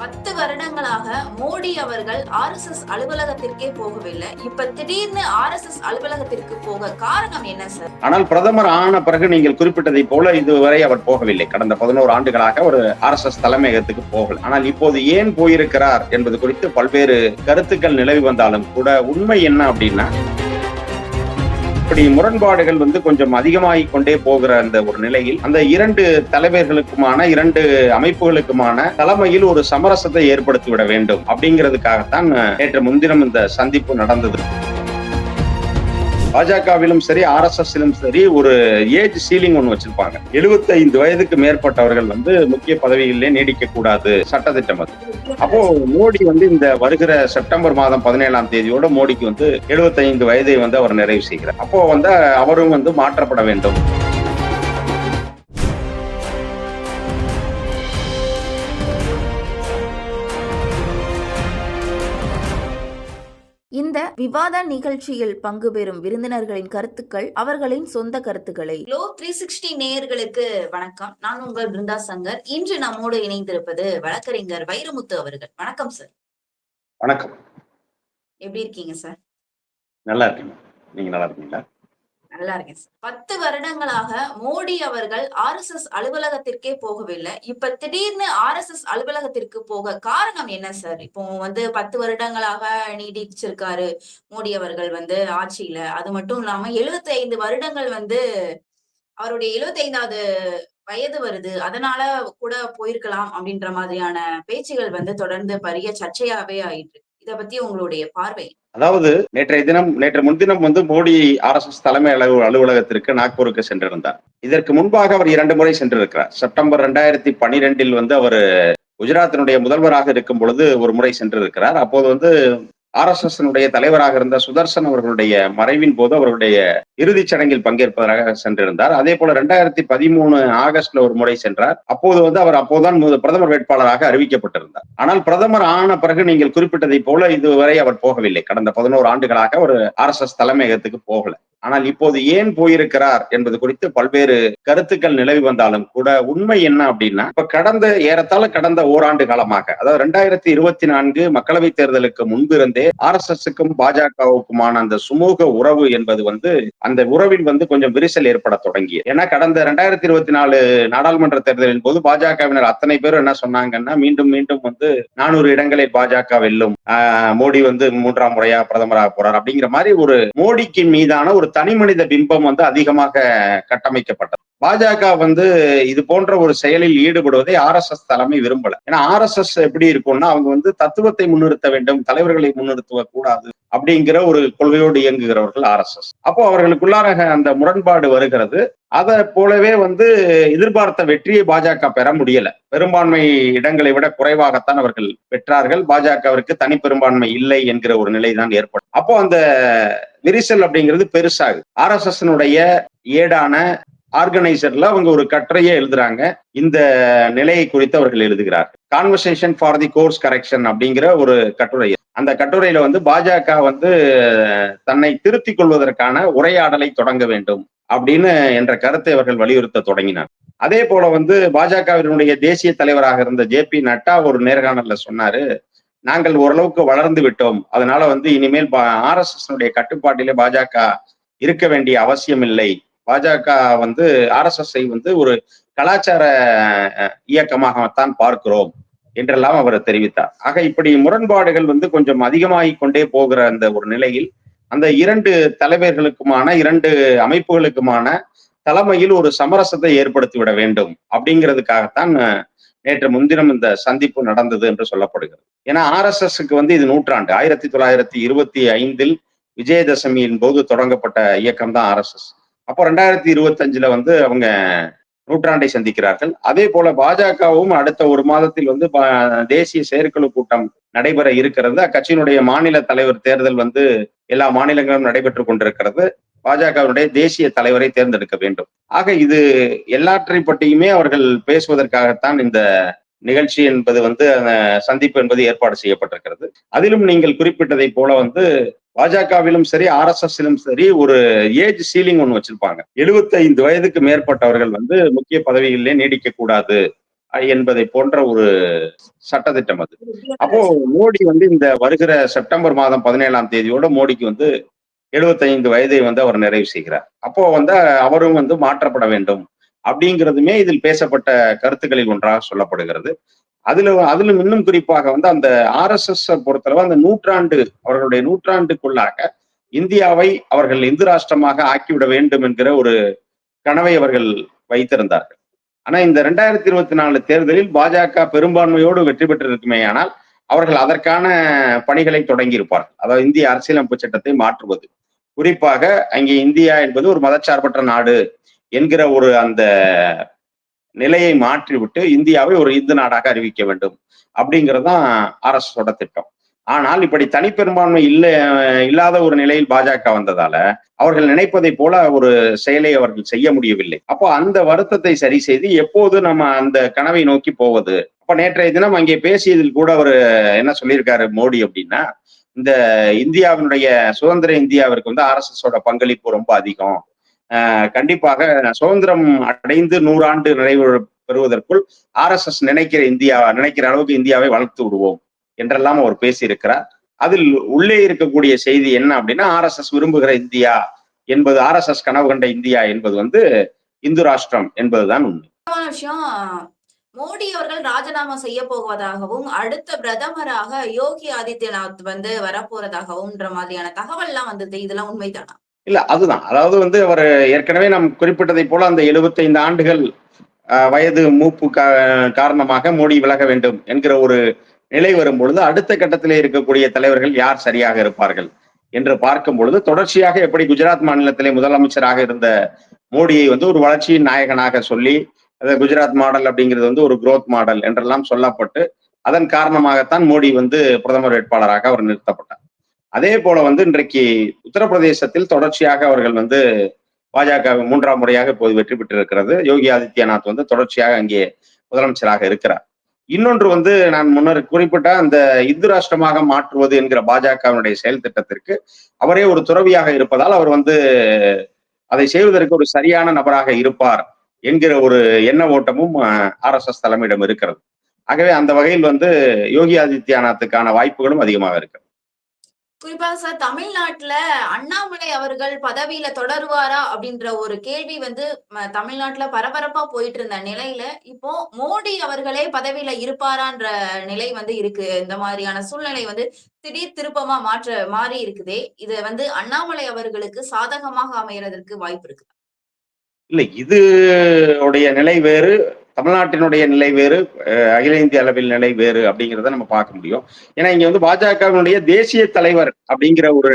பத்து வருடங்களாக மோடி அவர்கள் ஆர் எஸ் எஸ் அலுவலகத்திற்கே போகவில்லை. இப்ப திடீர்னு ஆர் எஸ் எஸ் அலுவலகத்திற்கு போக காரணம் என்ன சார் ஆனால் பிரதமர் ஆன பிறகு நீங்கள் குறிப்பிட்டதை போல இதுவரை அவர் போகவில்லை. கடந்த பதினோரு ஆண்டுகளாக ஒரு ஆர் எஸ் எஸ் தலைமையகத்துக்கு போகல. ஆனால் இப்போது ஏன் போயிருக்கிறார் என்பது குறித்து பல்வேறு கருத்துக்கள் நிலவி வந்தாலும் கூட உண்மை என்ன அப்படின்னா இப்படி முரண்பாடுகள் வந்து கொஞ்சம் அதிகமாகிக் கொண்டே போகிற அந்த ஒரு நிலையில் அந்த இரண்டு தலைவர்களுக்குமான இரண்டு அமைப்புகளுக்குமான தலைமையில் ஒரு சமரசத்தை ஏற்படுத்திவிட வேண்டும். அப்படிங்கிறதுக்காகத்தான் நேற்று முன்தினம் இந்த சந்திப்பு நடந்தது. பாஜகவிலும் சரி ஆர் எஸ் எஸ்லும் சரி ஒரு ஏஜ் சீலிங் ஒன்று வச்சிருப்பாங்க. 75 வயதுக்கு மேற்பட்டவர்கள் வந்து முக்கிய பதவிகளிலே நீடிக்க கூடாது சட்டத்திட்டம் அது. அப்போ மோடி வந்து இந்த வருகிற செப்டம்பர் மாதம் பதினேழாம் தேதியோட மோடிக்கு வந்து 75 வயதை வந்து அவர் நிறைவு செய்கிறார். அப்போ வந்து அவரும் வந்து மாற்றப்பட வேண்டும். விவாத நிகழ்ச்சியில் பங்கு பெறும் விருந்தினர்களின் கருத்துக்கள் அவர்களின் சொந்த கருத்துக்களை. லோ த்ரீ சிக்ஸ்டி நேயர்களுக்கு வணக்கம். நான் உங்கள் பிருந்தா சங்கர். இன்று நம்மோடு இணைந்திருப்பது வழக்கறிஞர் வைரமுத்து அவர்கள். வணக்கம் சார் வணக்கம். எப்படி இருக்கீங்க சார் நல்லா இருக்கீங்க நீங்க நல்லா இருக்கீங்களா? நல்லா இருக்கேன் சார். பத்து வருடங்களாக மோடி அவர்கள் ஆர்எஸ்எஸ் அலுவலகத்திற்கே போகவில்லை. இப்ப திடீர்னு ஆர்எஸ்எஸ் அலுவலகத்திற்கு போக காரணம் என்ன சார்? இப்போ வந்து பத்து வருடங்களாக நீடிச்சிருக்காரு மோடி அவர்கள் வந்து ஆட்சியில. அது மட்டும் இல்லாம 75 ஐந்து வருடங்கள் வந்து அவருடைய 75வது ஐந்தாவது வயது வருது. அதனால கூட போயிருக்கலாம் அப்படின்ற மாதிரியான பேச்சுகள் வந்து தொடர்ந்து பெரிய சர்ச்சையாவே ஆயிட்டு இத பத்தி உங்களுடைய பார்வை. அதாவது நேற்றைய தினம் நேற்று முன்தினம் வந்து மோடி ஆர் எஸ் எஸ் தலைமை அலுவ அலுவலகத்திற்கு நாக்பூருக்கு சென்றிருந்தார். இதற்கு முன்பாக அவர் இரண்டு முறை சென்றிருக்கிறார். செப்டம்பர் ரெண்டாயிரத்தி பனிரெண்டில் வந்து அவர் குஜராத்தினுடைய முதல்வராக இருக்கும் பொழுது ஒரு முறை சென்றிருக்கிறார். அப்போது வந்து ஆர் எஸ் எஸ் தலைவராக இருந்த சுதர்சன் அவர்களுடைய மறைவின் போது அவருடைய இறுதிச் சடங்கில் பங்கேற்பதற்காக சென்றிருந்தார். அதே போல ரெண்டாயிரத்தி பதிமூணு ஆகஸ்ட்ல ஒரு முறை சென்றார். அப்போது வந்து அவர் அப்போதுதான் பிரதமர் வேட்பாளராக அறிவிக்கப்பட்டிருந்தார். ஆனால் பிரதமர் ஆன பிறகு நீங்கள் குறிப்பிட்டதை போல இதுவரை அவர் போகவில்லை. கடந்த பதினோரு ஆண்டுகளாக ஒரு ஆர் எஸ் எஸ் தலைமையகத்துக்கு போகல. ஆனால் இப்போது ஏன் போயிருக்கிறார் என்பது குறித்து பல்வேறு கருத்துக்கள் நிலவி வந்தாலும் கூட உண்மை என்ன அப்படின்னா இப்ப கடந்த ஏறத்தாழ கடந்த ஓராண்டு காலமாக அதாவது ரெண்டாயிரத்தி இருபத்தி நான்கு மக்களவை தேர்தலுக்கு முன்பிருந்தே ஆர் எஸ் எஸ்க்கும் பாஜகவுக்குமான அந்த சுமூக உறவு என்பது வந்து அந்த உறவில் வந்து கொஞ்சம் விரிசல் ஏற்பட தொடங்கி ஏன்னா கடந்த ரெண்டாயிரத்தி இருபத்தி நாலு நாடாளுமன்ற தேர்தலின் போது பாஜகவினர் அத்தனை பேரும் என்ன சொன்னாங்கன்னா மீண்டும் மீண்டும் வந்து நானூறு இடங்களில் பாஜக வெல்லும் ஆஹ் மோடி வந்து மூன்றாம் முறையா பிரதமராக போறார் அப்படிங்கிற மாதிரி ஒரு மோடிக்கு மீதான ஒரு தனி மனித பிம்பம் வந்து அதிகமாக கட்டமைக்கப்பட்டது. பாஜக வந்து இது போன்ற ஒரு செயலில் ஈடுபடுவதை ஆர் எஸ் எஸ் தலைமை விரும்பல. ஏன்னா ஆர் எஸ் எஸ் எப்படி இருக்கும்னா அவங்க வந்து தத்துவத்தை முன்னிறுத்த வேண்டும் தலைவர்களை முன்னிறுத்துவ கூடாது அப்படிங்கிற ஒரு கொள்கையோடு இயங்குகிறவர்கள் ஆர் எஸ் எஸ் அப்போ அவர்களுக்குள்ளார அந்த முரண்பாடு வருகிறது. அதை போலவே வந்து எதிர்பார்த்த வெற்றியை பாஜக பெற முடியல. பெரும்பான்மை இடங்களை விட குறைவாகத்தான் அவர்கள் பெற்றார்கள். பாஜகவிற்கு தனி பெரும்பான்மை இல்லை என்கிற ஒரு நிலைதான் ஏற்படும். அப்போ அந்த விரிசல் அப்படிங்கிறது பெருசாகுது. ஆர் எஸ் எஸ் ஏடான ஆர்கனைசர்ல அவங்க ஒரு கட்டுரையே எழுதுறாங்க. இந்த நிலையை குறித்து அவர்கள் எழுதுகிறார். Conversation for the course correction அப்படிங்கிற ஒரு கட்டுரை. அந்த கட்டுரையில வந்து பாஜக வந்து தன்னை திருத்திக் கொள்வதற்கான உரையாடலை தொடங்க வேண்டும் அப்படின்னு என்ற கருத்தை அவர்கள் வலியுறுத்த தொடங்கினார். அதே போல வந்து பாஜகவினுடைய தேசிய தலைவராக இருந்த ஜே பி நட்டா ஒரு நேர்காணல்ல சொன்னாரு நாங்கள் ஓரளவுக்கு வளர்ந்து விட்டோம். அதனால வந்து இனிமேல் ஆர் எஸ் எஸ் கட்டுப்பாட்டிலே பாஜக இருக்க வேண்டிய அவசியம் இல்லை. பாஜக வந்து ஆர் எஸ் எஸ் வந்து ஒரு கலாச்சார இயக்கமாகத்தான் பார்க்கிறோம் என்றெல்லாம் அவர் தெரிவித்தார். ஆக இப்படி முரண்பாடுகள் வந்து கொஞ்சம் அதிகமாகிக் கொண்டே போகிற அந்த ஒரு நிலையில் அந்த இரண்டு தலைவர்களுக்குமான இரண்டு அமைப்புகளுக்குமான தலைமையில் ஒரு சமரசத்தை ஏற்படுத்திவிட வேண்டும் அப்படிங்கிறதுக்காகத்தான் நேற்று முன்தினம் இந்த சந்திப்பு நடந்தது என்று சொல்லப்படுகிறது. ஏன்னா ஆர் எஸ் எஸ்க்கு வந்து இது நூற்றாண்டு. ஆயிரத்தி தொள்ளாயிரத்தி இருபத்தி ஐந்தில் விஜயதசமியின் போது தொடங்கப்பட்ட இயக்கம் தான் ஆர் எஸ் எஸ் அப்போ ரெண்டாயிரத்தி இருபத்தஞ்சுல வந்து அவங்க நூற்றாண்டை சந்திக்கிறார்கள். அதே போல பாஜகவும் அடுத்த ஒரு மாதத்தில் வந்து பா- தேசிய செயற்குழு கூட்டம் நடைபெற இருக்கிறது. அக்கட்சியினுடைய மாநில தலைவர் தேர்தல் வந்து எல்லா மாநிலங்களும் நடைபெற்றுக் கொண்டிருக்கிறது. பாஜகவினுடைய தேசிய தலைவரை தேர்ந்தெடுக்க வேண்டும். ஆக இது எல்லாற்றை பற்றியுமே அவர்கள் பேசுவதற்காகத்தான் இந்த நிகழ்ச்சி என்பது வந்து சந்திப்பு என்பது ஏற்பாடு செய்யப்பட்டிருக்கிறது. அதிலும் நீங்கள் குறிப்பிட்டதை போல வந்து பாஜகவிலும் சரி ஆர் எஸ் எஸ்லும் சரி ஒரு ஏஜ் சீலிங் ஒன்று வச்சிருப்பாங்க. 75 வயதுக்கு மேற்பட்டவர்கள் வந்து முக்கிய பதவிகளிலே நீடிக்க கூடாது என்பதை போன்ற ஒரு சட்டத்திட்டம் அது. அப்போ மோடி வந்து இந்த வருகிற செப்டம்பர் மாதம் பதினேழாம் தேதியோட மோடிக்கு வந்து 75 வயதை வந்து அவர் நிறைவு செய்கிறார். அப்போ வந்து அவரும் வந்து மாற்றப்பட வேண்டும். அப்படிங்கிறதுமே இதில் பேசப்பட்ட கருத்துக்களில் ஒன்றாக சொல்லப்படுகிறது. அதுல அதிலும் இன்னும் குறிப்பாக வந்து அந்த ஆர்எஸ்எஸ் பொறுத்தளவு அந்த நூற்றாண்டு அவர்களுடைய நூற்றாண்டுக்குள்ளாக இந்தியாவை அவர்கள் இந்து ராஷ்டிரமாக ஆக்கிவிட வேண்டும் என்கிற ஒரு கனவை அவர்கள் வைத்திருந்தார்கள். ஆனா இந்த ரெண்டாயிரத்தி இருபத்தி நாலு தேர்தலில் பாஜக பெரும்பான்மையோடு வெற்றி பெற்றிருக்குமே ஆனால் அவர்கள் அதற்கான பணிகளை தொடங்கியிருப்பார்கள். அதாவது இந்திய அரசியலமைப்பு சட்டத்தை மாற்றுவது. குறிப்பாக அங்கே இந்தியா என்பது ஒரு மதச்சார்பற்ற நாடு. என்கிற ஒரு அந்த நிலையை மாற்றிவிட்டு இந்தியாவை ஒரு இந்து நாடாக அறிவிக்க வேண்டும் அப்படிங்கிறது தான் அரசோட திட்டம். ஆனால் இப்படி தனிப்பெரும்பான்மை இல்லை இல்லாத ஒரு நிலையில் பாஜக வந்ததால அவர்கள் நினைப்பதை போல ஒரு செயலை அவர்கள் செய்ய முடியவில்லை. அப்போ அந்த வருத்தத்தை சரி செய்து எப்போது நம்ம அந்த கனவை நோக்கி போவது? அப்ப நேற்றைய தினம் அங்கே பேசியதில் கூட அவர் என்ன சொல்லியிருக்காரு மோடி அப்படின்னா இந்த இந்தியாவினுடைய சுதந்திர இந்தியாவிற்கு வந்து ஆர்எஸ்எஸோட பங்களிப்பு ரொம்ப அதிகம். கண்டிப்பாக சுதந்திரம் அடைந்து நூறாண்டு நிறைவு பெறுவதற்குள் ஆர் எஸ் எஸ் நினைக்கிற இந்தியா நினைக்கிற அளவுக்கு இந்தியாவை வளர்த்து விடுவோம் என்றெல்லாம் அவர் பேசியிருக்கிறார். அதில் உள்ளே இருக்கக்கூடிய செய்தி என்ன அப்படின்னா ஆர்எஸ்எஸ் விரும்புகிற இந்தியா என்பது ஆர்எஸ்எஸ் கனவு கண்ட இந்தியா என்பது வந்து இந்து ராஷ்டிரம் என்பதுதான் உண்மை. விஷயம் மோடி அவர்கள் ராஜினாமா செய்ய போவதாகவும் அடுத்த பிரதமராக யோகி ஆதித்யநாத் வந்து வரப்போறதாகவும்ன்ற மாதிரியான தகவல்லாம் வந்தது. இதெல்லாம் உண்மைதானா? இல்ல அதுதான். அதாவது வந்து அவர் ஏற்கனவே நாம் குறிப்பிட்டதை போல அந்த 75 ஆண்டுகள் வயது மூப்பு கா- காரணமாக மோடி விலக வேண்டும் என்கிற ஒரு நிலை வரும் பொழுது அடுத்த கட்டத்திலே இருக்கக்கூடிய தலைவர்கள் யார் சரியாக இருப்பார்கள் என்று பார்க்கும் பொழுது தொடர்ச்சியாக எப்படி குஜராத் மாநிலத்திலே முதலமைச்சராக இருந்த மோடியை வந்து ஒரு வளர்ச்சியின் நாயகனாக சொல்லி குஜராத் மாடல் அப்படிங்கிறது வந்து ஒரு குரோத் மாடல் என்றெல்லாம் சொல்லப்பட்டு அதன் காரணமாகத்தான் மோடி வந்து பிரதமர் வேட்பாளராக அவர் நிறுத்தப்பட்டார். அதே போல வந்து இன்றைக்கு உத்தரப்பிரதேசத்தில் தொடர்ச்சியாக அவர்கள் வந்து பாஜக மூன்றாம் முறையாக இப்போது வெற்றி பெற்றிருக்கிறது. யோகி ஆதித்யநாத் வந்து தொடர்ச்சியாக அங்கே முதலமைச்சராக இருக்கிறார். இன்னொன்று வந்து நான் முன்னர் குறிப்பிட்ட அந்த இந்து ராஷ்டிரமாக மாற்றுவது என்கிற பாஜகவினுடைய செயல் திட்டத்திற்கு அவரே ஒரு துறவியாக இருப்பதால் அவர் வந்து அதை செய்வதற்கு ஒரு சரியான நபராக இருப்பார் என்கிற ஒரு எண்ண ஓட்டமும் ஆர்எஸ்எஸ் தலைமையிடம் இருக்கிறது. ஆகவே அந்த வகையில் வந்து யோகி ஆதித்யநாத்துக்கான வாய்ப்புகளும் அதிகமாக இருக்கிறது குறிப்பாக சார் தமிழ்நாட்டுல அண்ணாமலை அவர்கள் பதவியில தொடருவாரா அப்படின்ற ஒரு கேள்வி வந்து தமிழ்நாட்டுல பரபரப்பா போயிட்டு இருந்த நிலையில இப்போ மோடி அவர்களே பதவியில இருப்பாரான்ற நிலை வந்து இருக்கு. இந்த மாதிரியான சூழ்நிலை வந்து திடீர் திருப்பமா மாற்ற மாறி இருக்குதே. இது வந்து அண்ணாமலை அவர்களுக்கு சாதகமாக அமையறதற்கு வாய்ப்பு இருக்கு இல்ல இது உடைய நிலை வேறு. தமிழ்நாட்டினுடைய நிலை வேறு அகில இந்திய அளவில் நிலை வேறு அப்படிங்கிறத நம்ம பார்க்க முடியும். ஏன்னா இங்க வந்து பாஜகவினுடைய தேசிய தலைவர் அப்படிங்கிற ஒரு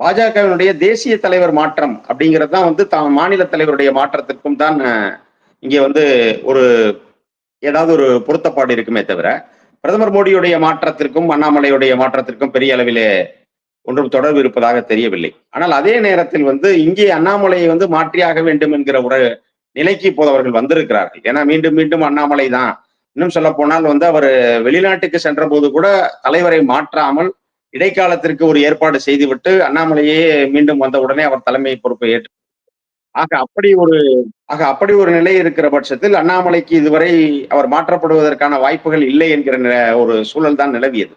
பாஜகவினுடைய தேசிய தலைவர் மாற்றம் அப்படிங்கிறது தான் வந்து தான் மாநில தலைவருடைய மாற்றத்திற்கும் தான் இங்கே வந்து ஒரு ஏதாவது ஒரு பொருத்தப்பாடு இருக்குமே தவிர பிரதமர் மோடியுடைய மாற்றத்திற்கும் அண்ணாமலையுடைய மாற்றத்திற்கும் பெரிய அளவிலே ஒன்றும் தொடர்பு இருப்பதாக தெரியவில்லை. ஆனால் அதே நேரத்தில் வந்து இங்கே அண்ணாமலையை வந்து மாற்றியாக வேண்டும் என்கிற ஒரு நிலைக்கு இப்போது அவர்கள் வந்திருக்கிறார்கள். ஏன்னா மீண்டும் மீண்டும் அண்ணாமலை தான். இன்னும் சொல்ல போனால் வந்து அவர் வெளிநாட்டுக்கு சென்ற போது கூட தலைவரை மாற்றாமல் இடைக்காலத்திற்கு ஒரு ஏற்பாடு செய்துவிட்டு அண்ணாமலையே மீண்டும் வந்த உடனே அவர் தலைமை பொறுப்பை ஏற்று ஆக அப்படி ஒரு ஆக அப்படி ஒரு நிலை இருக்கிற பட்சத்தில் அண்ணாமலைக்கு இதுவரை அவர் மாற்றப்படுவதற்கான வாய்ப்புகள் இல்லை என்கிற நில- ஒரு சூழல் தான் நிலவியது.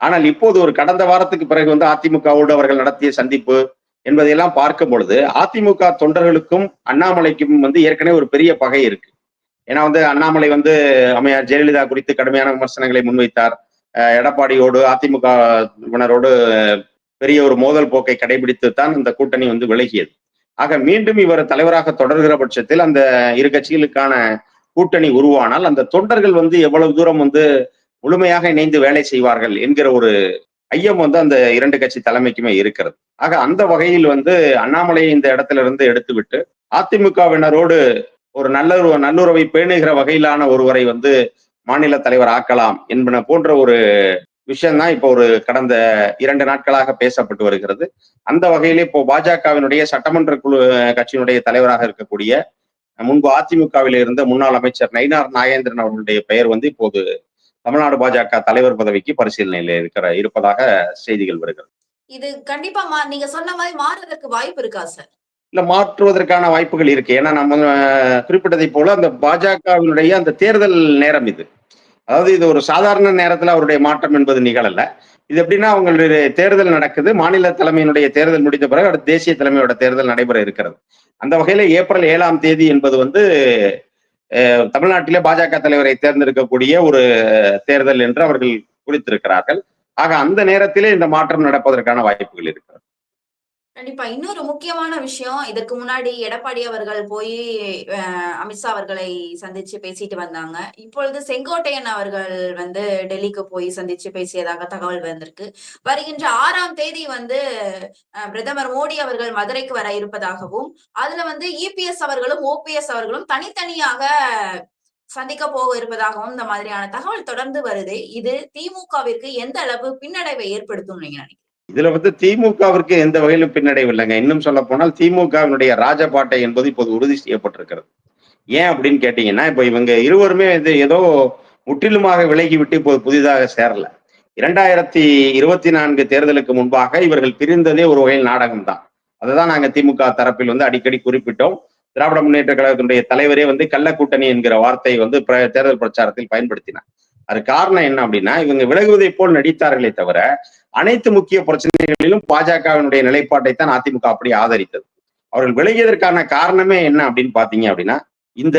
ஆனால் இப்போது ஒரு கடந்த வாரத்துக்கு பிறகு வந்து அதிமுகவோடு அவர்கள் நடத்திய சந்திப்பு என்பதையெல்லாம் பார்க்கும் பொழுது அதிமுக தொண்டர்களுக்கும் அண்ணாமலைக்கும் வந்து ஏற்கனவே ஒரு பெரிய பகை இருக்கு. ஏன்னா வந்து அண்ணாமலை வந்து அம்மையார் ஜெயலலிதா குறித்து கடுமையான விமர்சனங்களை முன்வைத்தார். எடப்பாடியோடு எடப்பாடியோடு அதிமுகவினரோடு பெரிய ஒரு மோதல் போக்கை கடைபிடித்து தான் இந்த கூட்டணி வந்து விலகியது. ஆக மீண்டும் இவர் தலைவராக தொடர்கிற பட்சத்தில் அந்த இரு கட்சிகளுக்கான கூட்டணி உருவானால் அந்த தொண்டர்கள் வந்து எவ்வளவு தூரம் வந்து முழுமையாக இணைந்து வேலை செய்வார்கள் என்கிற ஒரு ஐயம் வந்து அந்த இரண்டு கட்சி தலைமைக்குமே இருக்கிறது. ஆக அந்த வகையில் வந்து அண்ணாமலையை இந்த இடத்துல இருந்து எடுத்துவிட்டு அதிமுகவினரோடு ஒரு நல்ல நல்லுறவை பேணுகிற வகையிலான ஒருவரை வந்து மாநில தலைவர் ஆக்கலாம் என்பன போன்ற ஒரு விஷயம்தான் இப்போ ஒரு கடந்த இரண்டு நாட்களாக பேசப்பட்டு வருகிறது. அந்த வகையிலே இப்போ பாஜகவினுடைய சட்டமன்ற குழு கட்சியினுடைய தலைவராக இருக்கக்கூடிய முன்பு அதிமுகவில் இருந்த முன்னாள் அமைச்சர் நயினார் நாகேந்திரன் அவர்களுடைய பெயர் வந்து இப்போது தமிழ்நாடு பாஜக தலைவர் பதவிக்கு பரிசீலனையில் இருக்கிற இருப்பதாக செய்திகள் வருகிறது. இது கண்டிப்பா நீங்க சொன்ன மாதிரி மாறுறதுக்கு வாய்ப்பு இருக்கா சார்? இல்ல மாற்றுவதற்கான வாய்ப்புகள் இருக்கு. ஏன்னா நம்ம குறிப்பிட்டதை போல அந்த பாஜகவினுடைய அந்த தேர்தல் நேரம் இது. அதாவது இது ஒரு சாதாரண நேரத்துல அவருடைய மாற்றம் என்பது நிகழல. இது எப்படின்னா அவங்களுடைய தேர்தல் நடக்குது. மாநில தலைமையினுடைய தேர்தல் முடிந்த பிறகு அடுத்து தேசிய தலைமையோட தேர்தல் நடைபெற இருக்கிறது. அந்த வகையில ஏப்ரல் ஏழாம் தேதி என்பது வந்து தமிழ்நாட்டிலே பாஜக தலைவரை தேர்ந்தெடுக்கக்கூடிய ஒரு தேர்தல் என்று அவர்கள் குறித்திருக்கிறார்கள். ஆக அந்த நேரத்திலே இந்த மாற்றம் நடப்பதற்கான வாய்ப்புகள் இருக்கிறது. கண்டிப்பா. இன்னொரு முக்கியமான விஷயம் இதற்கு முன்னாடி எடப்பாடி அவர்கள் போய் அமித்ஷா அவர்களை சந்திச்சு பேசிட்டு வந்தாங்க. இப்பொழுது செங்கோட்டையன் அவர்கள் வந்து டெல்லிக்கு போய் சந்திச்சு பேசியதாக தகவல் வந்திருக்கு. வருகின்ற ஆறாம் தேதி வந்து பிரதமர் மோடி அவர்கள் மதுரைக்கு வர இருப்பதாகவும் அதுல வந்து இபிஎஸ் அவர்களும் ஓபிஎஸ் அவர்களும் தனித்தனியாக சந்திக்க போக இருப்பதாகவும் இந்த மாதிரியான தகவல் தொடர்ந்து வருது. இது திமுகவிற்கு எந்த அளவு பின்னடைவை ஏற்படுத்தும் நீங்க நினைக்கிறீங்க? இதுல வந்து திமுகவிற்கு எந்த வகையிலும் பின்னடைவு இல்லைங்க இன்னும் சொல்ல போனால் திமுகவினுடைய ராஜபாட்டை என்பது இப்போது உறுதி செய்யப்பட்டிருக்கிறது. ஏன் அப்படின்னு கேட்டீங்கன்னா இப்ப இவங்க இருவருமே இது ஏதோ முற்றிலுமாக விலகி விட்டு இப்போது புதிதாக சேரல. இரண்டாயிரத்தி இருபத்தி நான்கு தேர்தலுக்கு முன்பாக இவர்கள் பிரிந்ததே ஒரு வகையில் நாடகம் தான் அதுதான் நாங்க திமுக தரப்பில் வந்து அடிக்கடி குறிப்பிட்டோம். திராவிட முன்னேற்ற கழகத்தினுடைய தலைவரே வந்து கள்ளக்கூட்டணி என்கிற வார்த்தை வந்து பிர- தேர்தல் பிரச்சாரத்தில் பயன்படுத்தினார். அது காரணம் என்ன அப்படின்னா இவங்க விலகுவதை போல் நடித்தார்களே தவிர அனைத்து முக்கிய பிரச்சனைகளிலும் பாஜகவினுடைய நிலைப்பாட்டை தான் அதிமுக அப்படி ஆதரித்தது. அவர்கள் விலகியதற்கான காரணமே என்ன அப்படின்னு பாத்தீங்க அப்படின்னா இந்த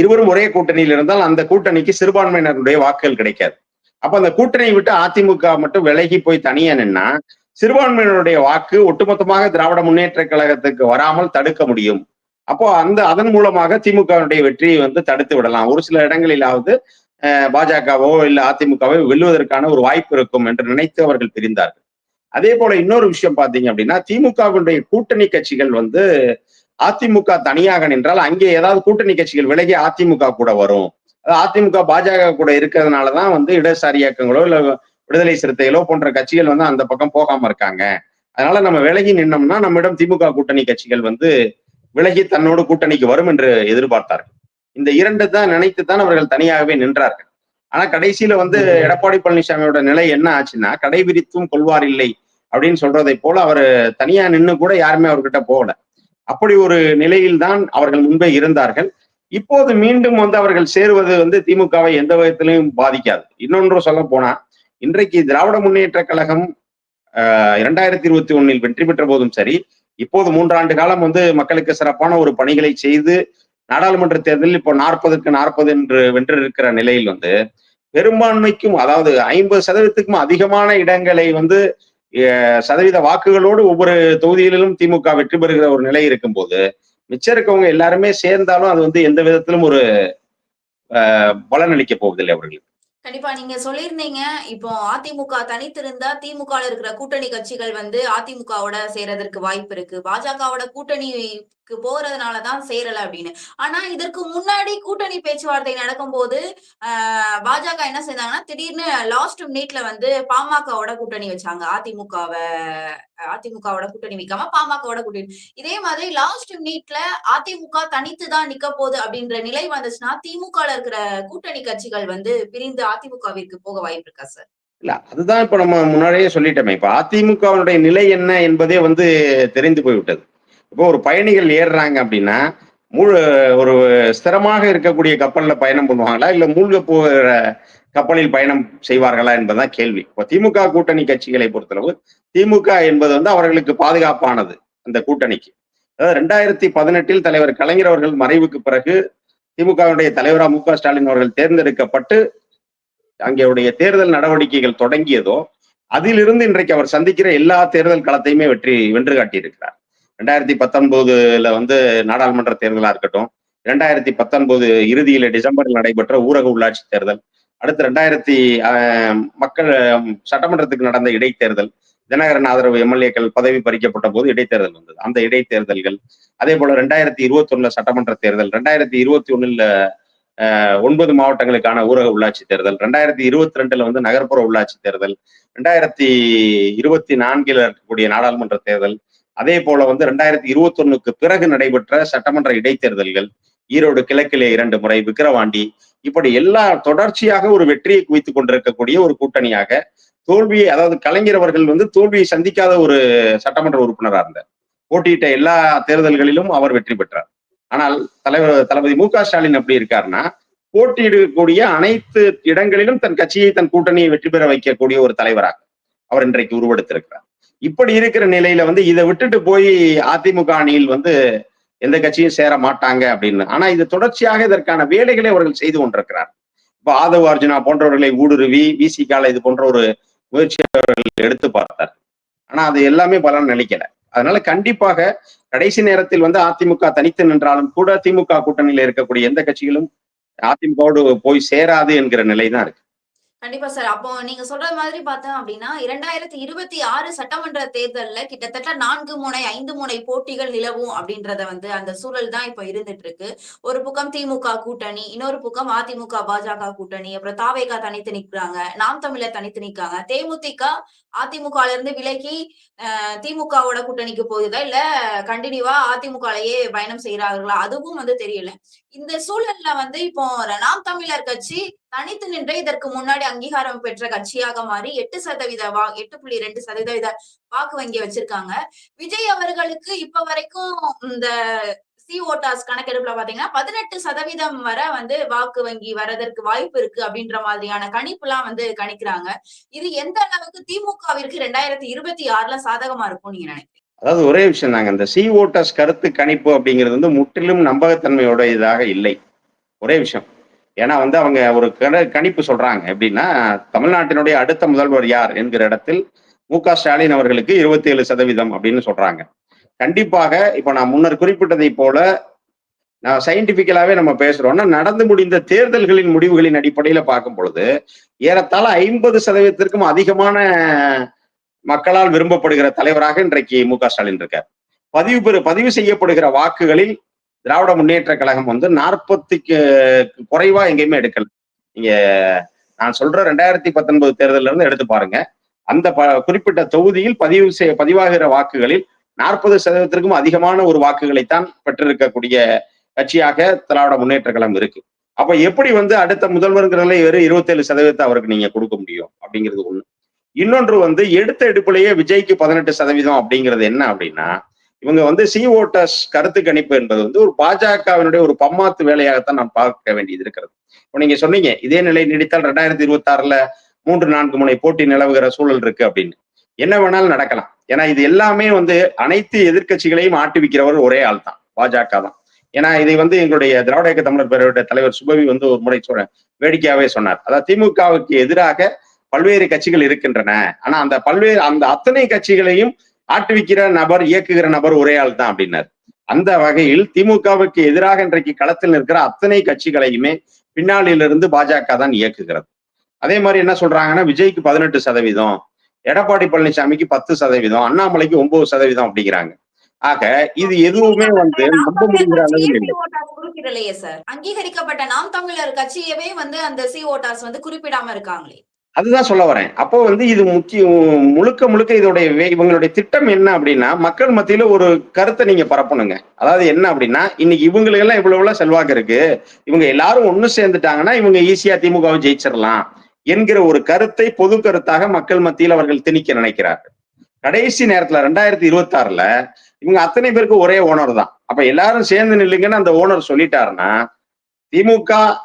இருவரும் ஒரே கூட்டணியில் இருந்தால் அந்த கூட்டணிக்கு சிறுபான்மையினருடைய வாக்குகள் கிடைக்காது. அப்ப அந்த கூட்டணியை விட்டு அதிமுக மட்டும் விலகி போய் தனியா நின்னா சிறுபான்மையினருடைய வாக்கு ஒட்டுமொத்தமாக திராவிட முன்னேற்ற கழகத்துக்கு வராமல் தடுக்க முடியும். அப்போ அந்த அதன் மூலமாக திமுகவினுடைய வெற்றியை வந்து தடுத்து விடலாம். ஒரு சில இடங்களிலாவது பாஜகவோ இல்ல அதிமுகவோ வெல்லுவதற்கான ஒரு வாய்ப்பு இருக்கும் என்று நினைத்து அவர்கள் பிரிந்தார்கள் அதே போல இன்னொரு விஷயம் பாத்தீங்க அப்படின்னா திமுகவினுடைய கூட்டணி கட்சிகள் வந்து அதிமுக தனியாக நின்றால் அங்கே ஏதாவது கூட்டணி கட்சிகள் விலகி அதிமுக கூட வரும். அதிமுக பாஜக கூட இருக்கிறதுனாலதான் வந்து இடதுசாரி இயக்கங்களோ இல்ல விடுதலை சிறுத்தைகளோ போன்ற கட்சிகள் வந்து அந்த பக்கம் போகாம இருக்காங்க. அதனால நம்ம விலகி நின்னோம்னா நம்மிடம் திமுக கூட்டணி கட்சிகள் வந்து விலகி தன்னோடு கூட்டணிக்கு வரும் என்று எதிர்பார்த்தார்கள். இந்த இரண்டு தான் நினைத்து தான் அவர்கள் தனியாகவே நின்றார்கள். ஆனா கடைசியில வந்து எடப்பாடி பழனிசாமியோட நிலை என்ன ஆச்சுன்னா கடைபிடித்தும் கொள்வார் இல்லை அப்படின்னு சொல்றதை போல அவர் தனியா நின்னு கூட யாருமே அவர்கிட்ட போகல. அப்படி ஒரு நிலையில் தான் அவர்கள் முன்பே இருந்தார்கள். இப்போது மீண்டும் வந்து அவர்கள் சேருவது வந்து திமுகவை எந்த விதத்திலையும் பாதிக்காது. இன்னொன்று சொல்ல போனா இன்றைக்கு திராவிட முன்னேற்ற கழகம் ஆஹ், இரண்டாயிரத்தி இருபத்தி ஒன்னில் வெற்றி பெற்ற போதும் சரி இப்போது மூன்றாண்டு காலம் வந்து மக்களுக்கு சிறப்பான ஒரு பணிகளை செய்து நாடாளுமன்ற தேர்தலில் இப்போ நாற்பதுக்கு நாற்பது என்று வென்றிருக்கிற நிலையில் வந்து பெரும்பான்மைக்கும் அதாவது ஐம்பது சதவீதத்துக்கும் அதிகமான இடங்களை வந்து சதவீத வாக்குகளோடு ஒவ்வொரு தொகுதிகளிலும் திமுக வெற்றி பெறுகிற ஒரு நிலை இருக்கும்போது மிச்சம் இருக்கவங்க எல்லாருமே சேர்ந்தாலும் அது வந்து எந்த விதத்திலும் ஒரு பலனளிக்க போவதில்லை அவர்களுக்கு. கண்டிப்பா நீங்க சொல்லியிருந்தீங்க. இப்போ அதிமுக தனித்திருந்தா திமுக இருக்கிற கூட்டணி கட்சிகள் வந்து அதிமுகவோட சேரதற்கு வாய்ப்பு இருக்கு. பாஜகவோட கூட்டணி போறதுனாலதான் சேரல அப்படின்னு. ஆனா இதற்கு முன்னாடி கூட்டணி பேச்சுவார்த்தை நடக்கும்போது ஆஹ் பாஜக என்ன செய்தாங்கன்னா திடீர்னு லாஸ்ட் மினிட்ல வந்து பாமகவோட கூட்டணி வச்சாங்க. அதிமுகவை அதிமுகவோட கூட்டணி வைக்காம பாமகவோட கூட்டணி. இதே மாதிரி லாஸ்ட் மினிட்ல அதிமுக தனித்து தான் நிக்க போகுது அப்படின்ற நிலை வந்துச்சுன்னா திமுக இருக்கிற கூட்டணி கட்சிகள் வந்து பிரிந்து அதிமுகவிற்கு போக வாய்ப்பு இருக்கா சார் இல்ல அதுதான் இப்ப நம்ம முன்னாடியே சொல்லிட்டோமே. இப்ப அதிமுகவினுடைய நிலை என்ன என்பதே வந்து தெரிந்து போய்விட்டது. இப்போ ஒரு பயணிகள் ஏறுறாங்க அப்படின்னா முழு ஒரு ஸ்திரமாக இருக்கக்கூடிய கப்பல்ல பயணம் பண்ணுவாங்களா? இல்ல மூழ்க போகிற கப்பலில் பயணம் செய்வார்களா என்பதுதான் கேள்வி. இப்போ திமுக கூட்டணி கட்சிகளை பொறுத்தளவு திமுக என்பது வந்து அவர்களுக்கு பாதுகாப்பானது அந்த கூட்டணிக்கு. அதாவது ரெண்டாயிரத்தி பதினெட்டில் தலைவர் கலைஞர் அவர்கள் மறைவுக்கு பிறகு திமுகவுடைய தலைவராக மு க ஸ்டாலின் அவர்கள் தேர்ந்தெடுக்கப்பட்டு அங்கேயுடைய தேர்தல் நடவடிக்கைகள் தொடங்கியதோ அதிலிருந்து இன்றைக்கு அவர் சந்திக்கிற எல்லா தேர்தல் களத்தையுமே வெற்றி வென்று காட்டியிருக்கிறார். ரெண்டாயிரத்தி பத்தொன்பதுல வந்து நாடாளுமன்ற தேர்தலா இருக்கட்டும் ரெண்டாயிரத்தி பத்தொன்பது இறுதியில டிசம்பரில் நடைபெற்ற ஊரக உள்ளாட்சி தேர்தல் அடுத்து ரெண்டாயிரத்தி மக்கள் சட்டமன்றத்துக்கு நடந்த இடைத்தேர்தல் தினகரன் ஆதரவு எம்எல்ஏக்கள் பதவி பறிக்கப்பட்ட போது இடைத்தேர்தல் வந்தது. அந்த இடைத்தேர்தல்கள் அதே போல ரெண்டாயிரத்தி இருபத்தி ஒண்ணுல சட்டமன்ற தேர்தல் ரெண்டாயிரத்தி இருபத்தி ஒண்ணுல ஒன்பது மாவட்டங்களுக்கான ஊரக உள்ளாட்சி தேர்தல் ரெண்டாயிரத்தி இருபத்தி ரெண்டுல வந்து நகர்ப்புற உள்ளாட்சி தேர்தல் ரெண்டாயிரத்தி இருபத்தி நான்கில் இருக்கக்கூடிய நாடாளுமன்ற தேர்தல் அதே போல வந்து ரெண்டாயிரத்தி இருபத்தி ஒண்ணுக்கு பிறகு நடைபெற்ற சட்டமன்ற இடைத்தேர்தல்கள் ஈரோடு கிழக்கிலே இரண்டு முறை விக்கிரவாண்டி இப்படி எல்லா தொடர்ச்சியாக ஒரு வெற்றியை குவித்துக் கொண்டிருக்கக்கூடிய ஒரு கூட்டணியாக தோல்வியை அதாவது கலைஞர் அவர்கள் வந்து தோல்வியை சந்திக்காத ஒரு சட்டமன்ற உறுப்பினராக இருந்தார். போட்டியிட்ட எல்லா தேர்தல்களிலும் அவர் வெற்றி பெற்றார். ஆனால் தலைவர் தளபதி மு க ஸ்டாலின் எப்படி இருக்காருன்னா போட்டியிடக்கூடிய அனைத்து இடங்களிலும் தன் கட்சியை தன் கூட்டணியை வெற்றி பெற வைக்கக்கூடிய ஒரு தலைவராக அவர் இன்றைக்கு உருவெடுத்திருக்கிறார். இப்படி இருக்கிற நிலையில வந்து இதை விட்டுட்டு போய் அதிமுக அணியில் வந்து எந்த கட்சியும் சேர மாட்டாங்க அப்படின்னு. ஆனா இது தொடர்ச்சியாக இதற்கான வேலைகளை அவர்கள் செய்து கொண்டிருக்கிறார். இப்ப ஆதவ அர்ஜுனா போன்றவர்களை ஊடுருவி விசிகால இது போன்ற ஒரு முயற்சி அவர்கள் எடுத்து பார்த்தார். ஆனா அது எல்லாமே பலன் நினைக்கல அதனால கண்டிப்பாக கடைசி நேரத்தில் வந்து அதிமுக தனித்து நின்றாலும் கூட திமுக கூட்டணியில இருக்கக்கூடிய எந்த கட்சிகளும் அதிமுகவோடு போய் சேராது என்கிற நிலை தான் இருக்கு. கண்டிப்பா சார். அப்போ நீங்க சொல்ற மாதிரி பார்த்தோம் அப்படின்னா இரண்டாயிரத்தி இருபத்தி ஆறு சட்டமன்ற தேர்தல்ல கிட்டத்தட்ட நான்கு முனை ஐந்து முனை போட்டிகள் நிலவும் அப்படின்றத வந்து அந்த சூழல் தான் இப்ப இருந்துட்டு இருக்கு ஒரு பக்கம் திமுக கூட்டணி இன்னொரு பக்கம் அதிமுக பாஜக கூட்டணி அப்புறம் தாவேகா தனித்து நிக்கிறாங்க நாம் தமிழர் தனித்து நிற்காங்க தேமுதிக அதிமுகல இருந்து விலகி திமுகவோட கூட்டணிக்கு போகுதா இல்ல கண்டினியூவா அதிமுகலயே பயணம் செய்யறாங்களா அதுவும் வந்து தெரியல. இந்த சூழல்ல வந்து இப்போ நாம் தமிழர் கட்சி தனித்து நின்று இதற்கு முன்னாடி அங்கீகாரம் பெற்ற கட்சியாக மாறி எட்டு சதவீத வா எட்டு புள்ளி ரெண்டு சதவீத வாக்கு வங்கி வச்சிருக்காங்க. விஜய் அவர்களுக்கு இப்ப வரைக்கும் இந்த சி ஓட்டாஸ் கணக்கெடுப்புல பாத்தீங்கன்னா பதினெட்டு சதவீதம் வரை வந்து வாக்கு வங்கி வரதற்கு வாய்ப்பு இருக்கு அப்படின்ற மாதிரியான கணிப்புலாம் வந்து கணிக்கிறாங்க. இது எந்த அளவுக்கு திமுகவிற்கு ரெண்டாயிரத்தி இருபத்தி ஆறுல சாதகமா இருக்கும் நீங்க நினைக்கிறீங்க? அதாவது ஒரே விஷயம் தாங்க. இந்த சி ஓட்டாஸ் கருத்து கணிப்பு அப்படிங்கிறது வந்து முற்றிலும் நம்பகத்தன்மையோட இதாக இல்லை. ஒரே விஷயம். ஏன்னா வந்து அவங்க ஒரு கண கணிப்பு சொல்றாங்க. எப்படின்னா தமிழ்நாட்டினுடைய அடுத்த முதல்வர் யார் என்கிற இடத்தில் மு க ஸ்டாலின் அவர்களுக்கு இருபத்தி ஏழு சதவீதம் அப்படின்னு சொல்றாங்க. கண்டிப்பாக இப்போ நான் முன்னர் குறிப்பிட்டதை போல நான் சயின்டிபிக்கலாவே நம்ம பேசுறோம்னா நடந்து முடிந்த தேர்தல்களின் முடிவுகளின் அடிப்படையில பார்க்கும் பொழுது ஏறத்தாழ ஐம்பது சதவீதத்திற்கும் அதிகமான மக்களால் விரும்பப்படுகிற தலைவராக இன்றைக்கு மு க ஸ்டாலின் இருக்கார். பதிவு பெறு பதிவு செய்யப்படுகிற வாக்குகளில் திராவிட முன்னேற்ற கழகம் வந்து நாற்பத்திக்கு குறைவா எங்கேயுமே எடுக்கல. நீங்க நான் சொல்ற ரெண்டாயிரத்தி பத்தொன்பது தேர்தலில் இருந்து எடுத்து பாருங்க. அந்த ப குறிப்பிட்ட தொகுதியில் பதிவு செய்ய பதிவாகிற வாக்குகளில் நாற்பது சதவீதத்திற்கும் அதிகமான ஒரு வாக்குகளைத்தான் பெற்றிருக்கக்கூடிய கட்சியாக திராவிட முன்னேற்ற கழகம் இருக்கு. அப்ப எப்படி வந்து அடுத்த முதல்வருங்கிறதுல வெறும் இருபத்தேழு சதவீதத்தை அவருக்கு நீங்க கொடுக்க முடியும்? அப்படிங்கிறது ஒண்ணு. இன்னொன்று வந்து எடுத்த எடுப்புலயே விஜய்க்கு பதினெட்டு சதவீதம் அப்படிங்கிறது என்ன அப்படின்னா இவங்க வந்து சி ஓட்டர்ஸ் கருத்து கணிப்பு என்பது வந்து ஒரு பாஜகவினுடைய ஒரு பம்மாத்து வேலையாகத்தான் நான் பார்க்க வேண்டியது இருக்கிறது. இப்போ நீங்க சொன்னீங்க இதே நிலை நீடித்தால் ரெண்டாயிரத்தி இருபத்தி ஆறுல மூன்று நான்கு முனை போட்டி நிலவுகிற சூழல் இருக்கு அப்படின்னு. என்ன வேணாலும் நடக்கலாம். ஏன்னா இது எல்லாமே வந்து அனைத்து எதிர்க்கட்சிகளையும் ஆட்டுவிக்கிறவர் ஒரே ஆள் தான் பாஜக தான். ஏன்னா இதை வந்து எங்களுடைய திராவிட இயக்க தமிழர் பேரவையுடைய தலைவர் சுபவி வந்து ஒரு முறை சொல்ற வேடிக்கையாவே சொன்னார். அதாவது திமுகவுக்கு எதிராக பல்வேறு கட்சிகள் இருக்கின்றன. ஆனா அந்த பல்வேறு அந்த அத்தனை கட்சிகளையும் ஆட்டுவிக்கிற நபர் இயக்குகிற நபர் ஒரே ஆள் தான் அப்படின்னார். அந்த வகையில் திமுகவுக்கு எதிராக இன்றைக்கு களத்தில் இருக்கிற அத்தனை கட்சிகளையுமே பின்னாளிலிருந்து பாஜக தான் இயக்குகிறது. அதே மாதிரி என்ன சொல்றாங்கன்னா விஜய்க்கு பதினெட்டு சதவீதம் எடப்பாடி பழனிசாமிக்கு பத்து சதவீதம் அண்ணாமலைக்கு ஒன்பது சதவீதம் அப்படிங்கிறாங்க. ஆக இது எதுவுமே வந்து நம்ப முடிகிற அளவில் அங்கீகரிக்கப்பட்ட நாம் தமிழர் கட்சியவே வந்து அந்த சி ஓட்டாஸ் வந்து குறிப்பிடாம இருக்காங்களே. அதுதான் சொல்ல வரேன். அப்போ வந்து இது முக்கிய முழுக்க முழுக்க இதோடைய வே- இவங்களுடைய திட்டம் என்ன அப்படின்னா மக்கள் மத்தியில ஒரு கருத்தை நீங்க பரப்பணுங்க. அதாவது என்ன அப்படின்னா இன்னைக்கு இவங்களுக்கு எல்லாம் இவ்வளவு செல்வாக்கு இருக்கு. இவங்க எல்லாரும் ஒண்ணு சேர்ந்துட்டாங்கன்னா இவங்க ஈஸியா திமுகவை ஜெயிச்சிடலாம் என்கிற ஒரு கருத்தை பொது கருத்தாக மக்கள் மத்தியில் அவர்கள் திணிக்க நினைக்கிறார்கள். கடைசி நேரத்துல ரெண்டாயிரத்தி இருபத்தி ஆறுல இவங்க அத்தனை பேருக்கு ஒரே ஓனர் தான். அப்ப எல்லாரும் சேர்ந்து நில்லுங்கன்னு அந்த ஓனர் சொல்லிட்டாருன்னா திமுக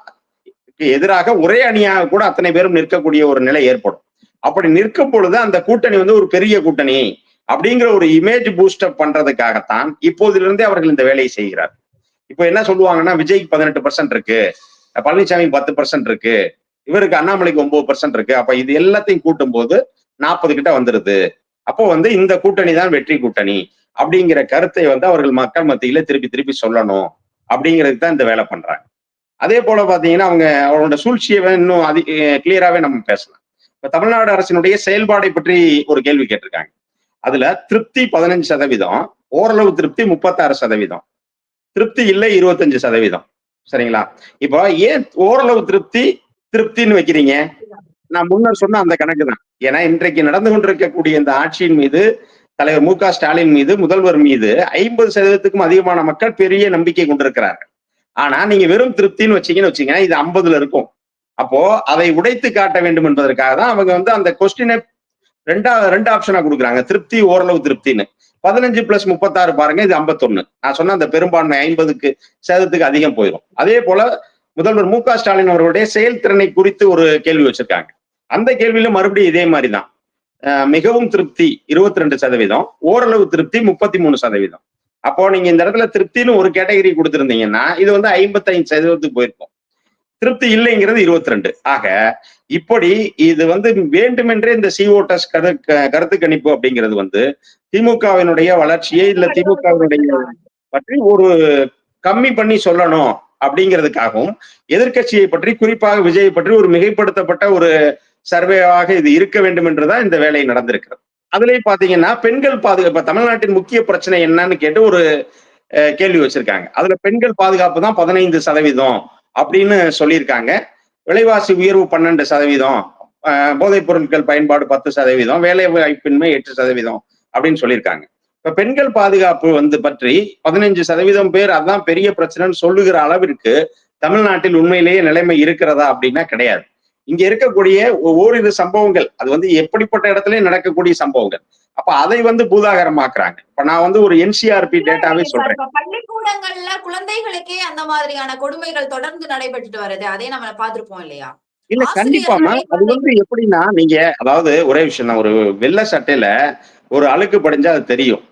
எதிராக ஒரே அணியாக கூட அத்தனை பேரும் நிற்கக்கூடிய ஒரு நிலை ஏற்படும். அப்படி நிற்கும் பொழுது அந்த கூட்டணி வந்து ஒரு பெரிய கூட்டணி அப்படிங்கிற ஒரு இமேஜ் பூஸ்டப் பண்றதுக்காகத்தான் இப்போதிலிருந்தே அவர்கள் இந்த வேலையை செய்கிறார் இப்போ என்ன சொல்லுவாங்கன்னா விஜய்க்கு பதினெட்டு பர்சன்ட் இருக்கு பழனிசாமி பத்து பர்சன்ட் இருக்கு இவருக்கு அண்ணாமலைக்கு ஒன்பது பர்சன்ட் இருக்கு. அப்ப இது எல்லாத்தையும் கூட்டும் போது நாற்பது கிட்ட வந்துருது. அப்போ வந்து இந்த கூட்டணி தான் வெற்றி கூட்டணி அப்படிங்கிற கருத்தை வந்து அவர்கள் மக்கள் மத்தியில திருப்பி திருப்பி சொல்லணும் அப்படிங்கிறதுக்கு தான் இந்த வேலை பண்றாங்க. அதே போல பாத்தீங்கன்னா அவங்க அவங்களோட சூழ்ச்சியை இன்னும் அதி கிளியராகவே நம்ம பேசலாம். இப்ப தமிழ்நாடு அரசினுடைய செயல்பாடை பற்றி ஒரு கேள்வி கேட்டிருக்காங்க. அதுல திருப்தி பதினஞ்சு சதவீதம் ஓரளவு திருப்தி முப்பத்தாறு சதவீதம். திருப்தி இல்லை இருபத்தஞ்சு சதவீதம். சரிங்களா? இப்போ ஏன் ஓரளவு திருப்தி திருப்தின்னு வைக்கிறீங்க? நான் முன்னர் சொன்ன அந்த கணக்கு தான். ஏன்னா இன்றைக்கு நடந்து கொண்டிருக்கக்கூடிய இந்த ஆட்சியின் மீது தலைவர் மு க ஸ்டாலின் மீது முதல்வர் மீது ஐம்பது சதவீதத்துக்கும் அதிகமான மக்கள் பெரிய நம்பிக்கை கொண்டிருக்கிறார்கள். ஆனா நீங்க வெறும் திருப்தின்னு வச்சீங்கன்னு வச்சீங்கன்னா இது ஐம்பதுல இருக்கும். அப்போ அதை உடைத்து காட்ட வேண்டும் என்பதற்காக தான் அவங்க வந்து அந்த கொஸ்டினை ரெண்டா ரெண்டு ஆப்ஷனா கொடுக்குறாங்க. திருப்தி ஓரளவு திருப்தின்னு. பதினஞ்சு பிளஸ் முப்பத்தாறு பாருங்க இது 51 நான் சொன்ன அந்த பெரும்பான்மை ஐம்பதுக்கு சேதத்துக்கு அதிகம் போயிடும் அதே போல முதல்வர் மு க ஸ்டாலின் அவர்களுடைய செயல்திறனை குறித்து ஒரு கேள்வி வச்சிருக்காங்க. அந்த கேள்வியில மறுபடியும் இதே மாதிரி தான் மிகவும் திருப்தி இருபத்தி ரெண்டு சதவீதம் ஓரளவு திருப்தி முப்பத்தி மூணு சதவீதம். அப்போ நீங்க இந்த இடத்துல திருப்தின்னு ஒரு கேட்டகரி கொடுத்திருந்தீங்கன்னா இது வந்து ஐம்பத்தைந்து சதவீதத்துக்கு போயிருக்கும். திருப்தி இல்லைங்கிறது இருபத்தி ரெண்டு ஆக இப்படி இது வந்து வேண்டுமென்றே இந்த சிஓடஸ் கரு கருத்து கணிப்பு அப்படிங்கிறது வந்து திமுகவினுடைய வளர்ச்சியை இல்ல திமுகவினுடைய பற்றி ஒரு கம்மி பண்ணி சொல்லணும் அப்படிங்கிறதுக்காகவும் எதிர்க்கட்சியை பற்றி குறிப்பாக விஜயை பற்றி ஒரு மிகைப்படுத்தப்பட்ட ஒரு சர்வேவாக இது இருக்க வேண்டும் என்றுதான் இந்த வேலை நடந்திருக்கிறது. அதுலயும் பாத்தீங்கன்னா பெண்கள் பாதுகாப்பு தமிழ்நாட்டின் முக்கிய பிரச்சனை என்னன்னு கேட்டு ஒரு கேள்வி வச்சிருக்காங்க. அதுல பெண்கள் பாதுகாப்பு தான் பதினைந்து சதவீதம் அப்படின்னு சொல்லியிருக்காங்க. விலைவாசி உயர்வு பன்னெண்டு சதவீதம் போதைப் பொருட்கள் பயன்பாடு பத்து சதவீதம் வேலை வாய்ப்பின்மை எட்டு சதவீதம் அப்படின்னு சொல்லியிருக்காங்க. இப்ப பெண்கள் பாதுகாப்பு வந்து பற்றி பதினைஞ்சு சதவீதம் பேர் அதான் பெரிய பிரச்சனைன்னு சொல்லுகிற அளவிற்கு தமிழ்நாட்டில் உண்மையிலேயே நிலைமை இருக்கிறதா அப்படின்னா கிடையாது. இங்க இருக்கக்கூடிய ஓரிரு சம்பவங்கள். அது வந்து எப்படிப்பட்ட இடத்துலயும் நடக்கக்கூடிய சம்பவங்கள். அப்ப அதை வந்து பூதாகரமாக்குறாங்க. இப்ப நான் வந்து ஒரு என்சிஆர்பி டேட்டாவே சொல்றேன். பள்ளிக்கூடங்கள்ல குழந்தைகளுக்கே அந்த மாதிரியான கொடுமைகள் தொடர்ந்து நடைபெற்றுட்டு வருது. அதே நம்ம பார்த்திருப்போம் இல்லையா? இல்ல கண்டிப்பாமா அது வந்து எப்படின்னா நீங்க அதாவது ஒரே விஷயம் தான். ஒரு வெள்ளை சட்டையில ஒரு அழுக்கு படிஞ்சா அது தெரியும்.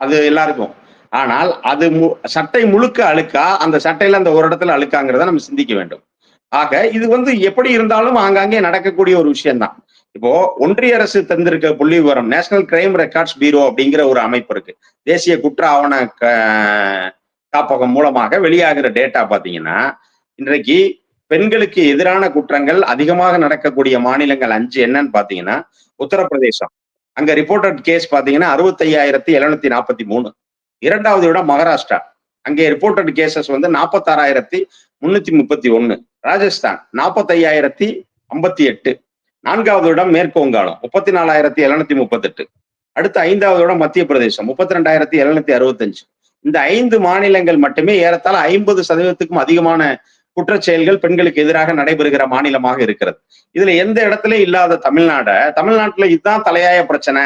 அது எல்லாருக்கும். ஆனால் அது சட்டை முழுக்க அழுக்கா அந்த சட்டையில அந்த ஒரு இடத்துல அழுக்காங்கிறத நம்ம சிந்திக்க வேண்டும். ஆக இது வந்து எப்படி இருந்தாலும் ஆங்காங்கே நடக்கக்கூடிய ஒரு விஷயம்தான். இப்போ ஒன்றிய அரசு தந்திருக்க புள்ளி விவரம் நேஷனல் கிரைம் ரெக்கார்ட்ஸ் பீரோ அப்படிங்கிற ஒரு அமைப்பு இருக்கு. தேசிய குற்ற ஆவண க- காப்பகம் மூலமாக வெளியாகிற டேட்டா பாத்தீங்கன்னா இன்றைக்கு பெண்களுக்கு எதிரான குற்றங்கள் அதிகமாக நடக்கக்கூடிய மாநிலங்கள் அஞ்சு என்னன்னு பாத்தீங்கன்னா உத்தரப்பிரதேசம். அங்க ரிப்போர்ட்டட் கேஸ் பாத்தீங்கன்னா அறுபத்தையாயிரத்தி எழுநூத்தி நாற்பத்தி மூணு. இரண்டாவது இடம் மகாராஷ்டிரா. அங்கே ரிப்போர்ட்டட் கேசஸ் வந்து நாற்பத்தாறாயிரத்தி முன்னூத்தி முப்பத்தி ஒன்னு ராஜஸ்தான் நாற்பத்தையாயிரத்தி ஐம்பத்தி எட்டு. நான்காவது இடம் மேற்கு வங்காளம் முப்பத்தி நாலாயிரத்தி எழுநூத்தி முப்பத்தெட்டு. அடுத்த ஐந்தாவது இடம் மத்திய பிரதேசம் முப்பத்தி ரெண்டாயிரத்தி எழுநூத்தி அறுபத்தஞ்சு. இந்த ஐந்து மாநிலங்கள் மட்டுமே ஏறத்தாழ ஐம்பது சதவீதத்துக்கும் அதிகமான குற்றச்செயல்கள் பெண்களுக்கு எதிராக நடைபெறுகிற மாநிலமாக இருக்கிறது. இதுல எந்த இடத்துல இல்லாத தமிழ்நாட தமிழ்நாட்டுல இதுதான் தலையாய பிரச்சனை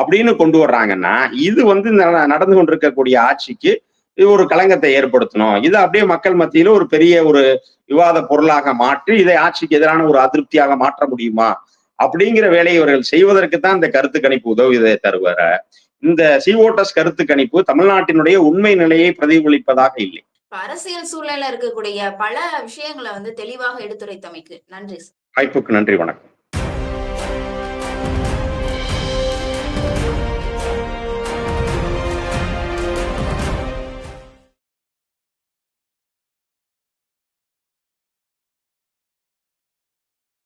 அப்படின்னு கொண்டு வர்றாங்கன்னா இது வந்து ந- நடந்து கொண்டிருக்கக்கூடிய ஆட்சிக்கு இது ஒரு களங்கத்தை ஏற்படுத்தணும். இது அப்படியே மக்கள் மத்தியில ஒரு பெரிய ஒரு விவாத பொருளாக மாற்றி இதை ஆட்சிக்கு எதிரான ஒரு அதிருப்தியாக மாற்ற முடியுமா? அப்படிங்கிற வேலையை இவர்கள் செய்வதற்கு தான் இந்த கருத்து கணிப்பு உதவியதை தருவர. இந்த சிஓட்டஸ் கருத்து கணிப்பு தமிழ்நாட்டினுடைய உண்மை நிலையை பிரதிபலிப்பதாக இல்லை. அரசியல் சூழ்நிலையில இருக்கக்கூடிய பல விஷயங்களை வந்து தெளிவாக எடுத்துரைத்தமைக்கு நன்றி வாய்ப்புக்கு நன்றி வணக்கம்.